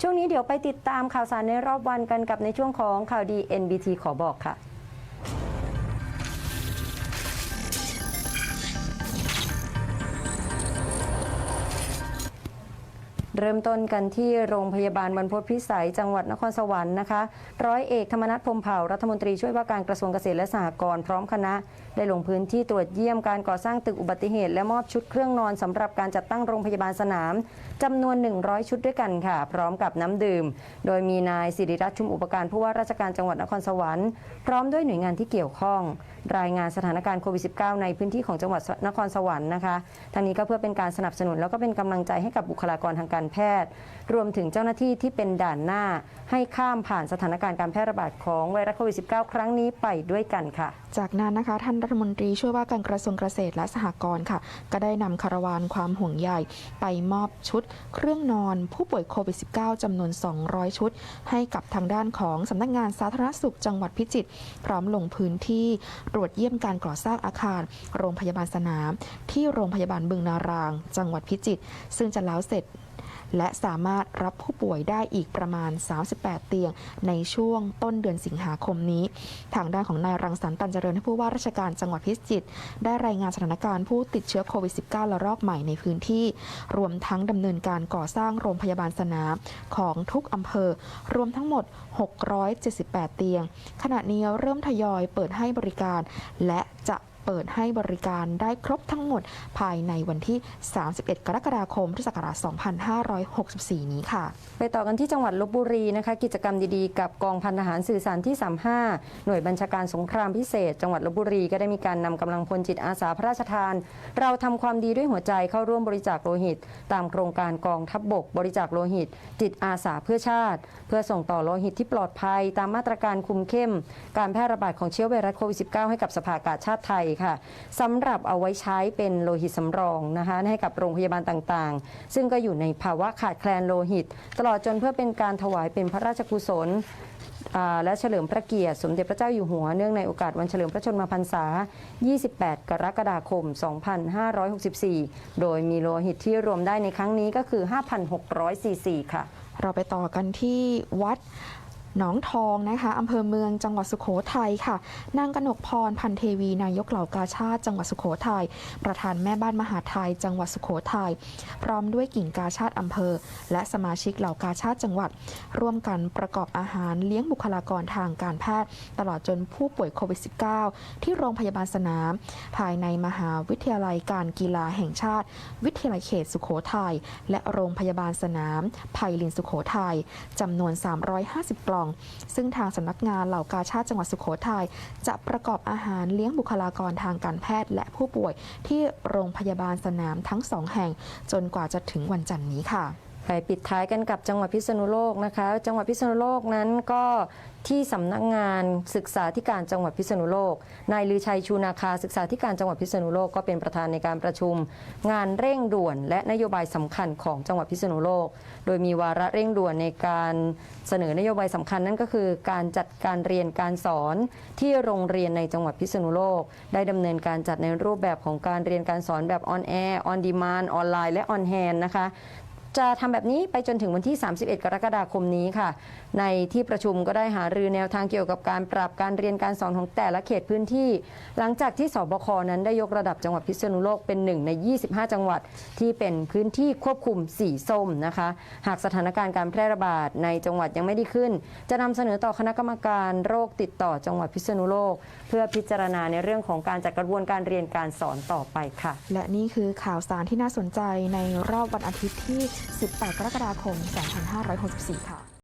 ช่วงนี้เดี๋ยวไปติดตามข่าวสารในรอบวันกันกับในช่วงของข่าวดี NBT ขอบอกค่ะ เริ่มต้นกันที่โรงพยาบาลบรรพตพิสัยจังหวัดนครสวรรค์นะคะ ร้อยเอกธรรมนัฐพรมเผ่ารัฐมนตรีช่วยว่าการกระทรวงเกษตรและสหกรณ์พร้อมคณะ ได้ลงพื้นที่ตรวจเยี่ยมการก่อสร้างตึกอุบัติเหตุ และมอบชุดเครื่องนอนสำหรับการจัดตั้งโรงพยาบาลสนามจำนวน 100 ชุดด้วยกันค่ะ พร้อมกับน้ำดื่ม โดยมีนายสิริรัตน์ชุมอุปการผู้ว่าราชการจังหวัดนครสวรรค์พร้อมด้วยหน่วยงานที่เกี่ยวข้อง รายงานสถานการณ์โควิด -19 ในพื้นที่ของจังหวัดนครสวรรค์นะคะทางนี้ก็เพื่อเป็นการสนับสนุนแล้วก็เป็นกำลังใจให้กับบุคลากรทางการแพทย์ รวมถึงเจ้าหน้าที่ที่เป็นด่านหน้า ให้ข้ามผ่านสถานการณ์การแพร่ระบาดของไวรัสโควิด -19 ครั้งนี้ไปด้วยกันค่ะ จากนั้นนะคะท่านรัฐมนตรีช่วยว่าการกระทรวงเกษตรและสหกรณ์ค่ะ ก็ได้นำคาราวานความห่วงใยไปมอบชุด เครื่องนอนผู้ป่วยโควิด -19 จำนวน 200 ชุด ให้กับทางด้านของสำนักงานสาธารณสุขจังหวัดพิจิตรพร้อมลงพื้นที่ตรวจเยี่ยมการก่อสร้างอาคาร โรงพยาบาลสนาม ที่โรงพยาบาลบึงนาราง จังหวัดพิจิตรซึ่งจะแล้วเสร็จ และสามารถรับผู้ป่วยได้อีกประมาณ 38 เตียง ในช่วงต้นเดือนสิงหาคมนี้ ทางด้านของนายรังสรรค์ตันเจริญผู้ว่าราชการจังหวัดพิจิตรได้รายงานสถานการณ์ผู้ติดเชื้อโควิด -19 ระลอกใหม่ในพื้นที่ รวมทั้งดำเนินการก่อสร้างโรงพยาบาลสนามของทุกอำเภอ รวมทั้งหมด 678 เตียง ขณะนี้เริ่มทยอยเปิดให้บริการ และจะ เปิดให้บริการได้ครบทั้งหมดภายในวันที่ 31 กรกฎาคมพุทธศักราช2564 นี้ค่ะ ไปต่อกันที่จังหวัดลบบุรีนะคะ กิจกรรมดีๆ กับกองพันทหารสื่อสารที่ 35 หน่วยบัญชาการสงครามพิเศษ จังหวัดลบบุรีก็ได้มีการนำกำลังพลจิตอาสาพระราชทาน เราทำความดีด้วยหัวใจเข้าร่วมบริจาคโลหิต ตามโครงการกองทัพบบก บริจาคโลหิต จิตอาสาเพื่อชาติ เพื่อส่งต่อโลหิตที่ปลอดภัย ตามมาตรการคุมเข้ม การแพร่ระบาดของเชื้อไวรัสโควิด -19 ให้กับสภากาชาติไทยค่ะสำหรับเอาไว้ใช้เป็นโลหิตสำรองนะคะให้กับโรงพยาบาลต่างๆ ซึ่งก็อยู่ในภาวะขาดแคลนโลหิต ตลอดจนเพื่อเป็นการถวายเป็นพระราชกุศลและเฉลิมพระเกียรติสมเด็จพระเจ้าอยู่หัวเนื่องในโอกาสวันเฉลิมพระชนมพรรษา 28 กรกฎาคม 2564 โดยมีโลหิตที่รวมได้ในครั้งนี้ก็คือ 5,600ซีซีค่ะ เราไปต่อกันที่วัด หนองทองนะคะอำเภอเมืองจังหวัดสุโขทัยค่ะ นางกนกพรพันเทวีนายกเหล่ากาชาติจังหวัดสุโขทัยประธานแม่บ้านมหาไทยจังหวัดสุโขทัยพร้อมด้วยกิ่งกาชาติอำเภอ และสมาชิกเหล่ากาชาติจังหวัด ร่วมกันประกอบอาหารเลี้ยงบุคลากรทางการแพทย์ ตลอดจนผู้ป่วยโควิด -19 ที่โรงพยาบาลสนาม ภายในมหาวิทยาลัยการกีฬาแห่งชาติ วิทยาลัยเขตสุโขทัยและโรงพยาบาลสนามไพลินสุโขทัยจำนวน 350 กล่องซึ่งทางสำนักงานเหล่ากาชาติจังหวัดสุโขทัยจะประกอบอาหารเลี้ยงบุคลากรทางการแพทย์และผู้ป่วยที่โรงพยาบาลสนามทั้งสองแห่ง จนกว่าจะถึงวันจันทร์นี้ค่ะ ไปปิดท้ายกันกับจังหวัดพิษณุโลกนะคะ จังหวัดพิษณุโลกนั้นก็ที่สำนักงานศึกษาธิการจังหวัดพิษณุโลก นายลือชัยชูนาคาศึกษาธิการจังหวัดพิษณุโลกก็เป็นประธานในการประชุม งานเร่งด่วน และนโยบายสำคัญของจังหวัดพิษณุโลก โดยมีวาระเร่งด่วนในการเสนอนโยบายสำคัญนั่นก็คือ การจัดการเรียนการสอนที่โรงเรียนในจังหวัดพิษณุโลก ได้ดำเนินการจัดในรูปแบบของการเรียนการสอนแบบออนแอร์ออนดีมานออนไลน์และออนแฮนนะคะ จะทำแบบนี้ไปจนถึงวันที่ 31 กรกฎาคมนี้ค่ะ ในที่ประชุมก็ได้หารือแนวทางเกี่ยวกับการปรับการเรียนการสอนของแต่ละเขตพื้นที่ หลังจากที่สบคนั้นได้ยกระดับจังหวัดพิษณุโลกเป็นหนึ่งใน 25 จังหวัดที่เป็นพื้นที่ควบคุมสีส้มนะคะ หากสถานการณ์การแพร่ระบาดในจังหวัดยังไม่ด้ขึ้น จะนำเสนอต่อคณะกรรมการโรคติดต่อจังหวัดพิษณุโลก เพื่อพิจารณาในเรื่องของการจัดกระบวนการเรียนการสอนต่อไปค่ะ และนี่คือข่าวสารที่น่าสนใจในรอบวันอาทิตย์ที่18 กรกฎาคม 2564 ค่ะ